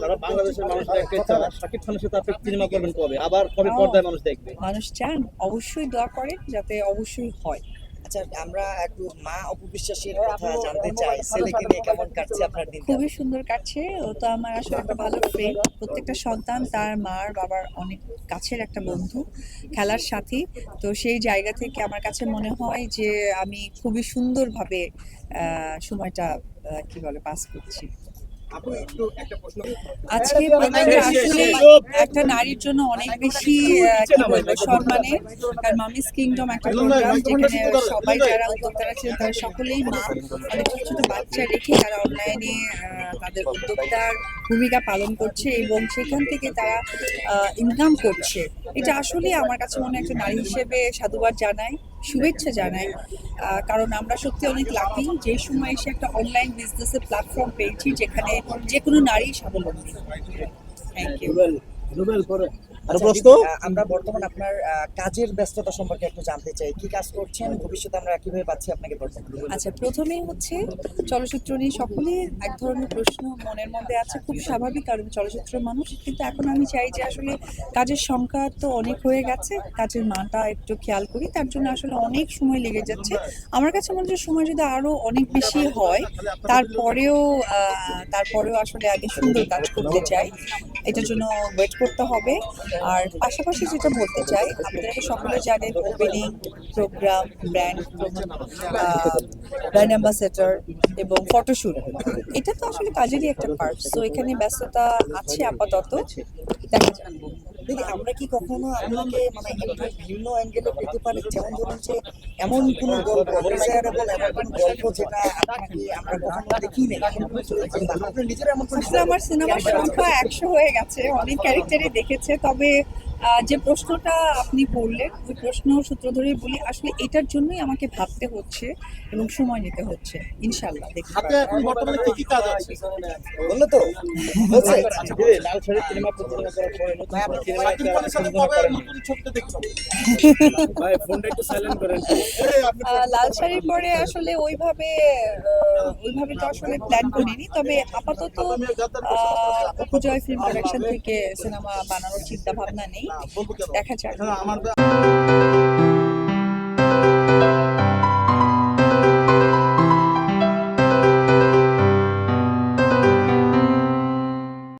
সারা বাংলাদেশের মানুষ দেখতে শাকিব খানের সাথে আপনি সিনেমা করবেন কবে? আবার কবে পর্দায় মানুষ দেখবে? মানুষ চান অবশ্যই দোয়া করেন যাতে অবশ্যই হয়। আচ্ছা আমরা একটু মা অপবিশ্বাসের কথা জানতে চাই। ছেলেকে নিয়ে কেমন কাটছে আপনার দিন খুবই সুন্দর কাটছে। ও তো আমার আসলে একটা ভালো ফ্রেন্ড প্রত্যেকটা সন্তান তার মার বাবার অনেক কাছের একটা বন্ধু খেলার সাথী। তো সেই জায়গা থেকে আমার কাছে মনে হয় যে আমি খুবই সুন্দরভাবে আহ, সময়টা আহ, কি বলে পাস করছি। আপু একটু একটা প্রশ্ন আজকে প্রোগ্রামটা আসলে একটা নারীর জন্য অনেক বেশি কি বলব সম্মানের কারণ মামিস কিংডম একটা প্রোগ্রাম যেখানে সবাই যারা উদ্যোক্তারা ছিলেন তারা সকলেই মা। অনেক ছোট ছোট বাচ্চা রেখে তারা অনলাইনে তাদের উদ্যোক্তার ভূমিকা পালন করছে এবং সেখান থেকে তারা ইনকাম করছে। এটা আসলে আমার কাছে মনে একটা নারী হিসেবে সাধুবাদ জানাই শুভেচ্ছা জানাই কারণ আমরা সত্যি অনেক লাকি যে সময় এসে একটা অনলাইন বিজনেসের প্ল্যাটফর্ম পেয়েছি যেখানে যে কোনো নারী স্বাবলম্বী। থ্যাংক ইউ আর আচ্ছা, প্রশ্ন আমরা বর্তমান আপনার কাজের ব্যস্ততা সম্পর্কে একটু জানতে চাই। কি কাজ করছেন? ভবিষ্যতে আমরা কীভাবে পাচ্ছি আপনাকে বর্তমানে আচ্ছা প্রথমেই হচ্ছে চলচ্চিত্র নিয়ে সকলের এক ধরনের প্রশ্ন মনের মধ্যে আছে খুব স্বাভাবিক কারণ চলচ্চিত্র মানুষ। কিন্তু এখন আমি চাই যে আসলে কাজের সংখ্যা তো অনেক হয়ে গেছে কাজের মানটা একটু খেয়াল করি। তার জন্য আসলে অনেক সময় লেগে যাচ্ছে। আমার কাছে মনে হয় সময় যদি আরও অনেক বেশি হয় তারপরেও আহ, তারপরেও আসলে আগে সুন্দর কাজ করতে চাই। এটার জন্য ওয়েট করতে হবে। আর পাশাপাশি যেটা বলতে চাই আপনারা সকলে জানেন opening program brand brand ambassador এবং ফটোশ্যুট এটা তো আসলে কাজেরই একটা পার্ট সো এখানে ব্যস্ততা আছে আপাতত। দেখা দিদি আমরা কি কখনো আপনাকে মানে একটু ভিন্ন অ্যাঙ্গেলে পেতে পারি? যেমন ধরুন যে এমন কোনো গল্প ডিজায়ারেবল এমন কোনো গল্প যেটা আপনাকে আমরা কখনো দেখি নেই আমার সিনেমার সংখ্যা একশো হয়ে গেছে অনেক ক্যারেক্টারই দেখেছে তবে যে প্রশ্নটা আপনি করলেন ওই প্রশ্ন সূত্র ধরেই বলি আসলে এটার জন্যই আমাকে ভাবতে হচ্ছে এবং সময় নিতে হচ্ছে। ইনশাল্লাহ দেখতে এখন বর্তমানে কি কি কাজ আছে? বলল তো বলছে এই লাল শাড়ি সিনেমা পরিচালনা করার পরে নতুন কোনো সিনেমা সাকিব খানের সাথে কবে নতুন ছবিতে দেখলাম ভাই ফোনটা একটু সাইলেন্ট করেন। এই আপনি আহ, লাল শাড়ির পরে আসলে ওইভাবে ওইভাবে তো আসলে প্ল্যান করিনি তবে আপাতত আহ, উপজয় ফিল্ম প্রোডাকশন থেকে সিনেমা বানানোর চিন্তা ভাবনা নেই। দেখা যাক।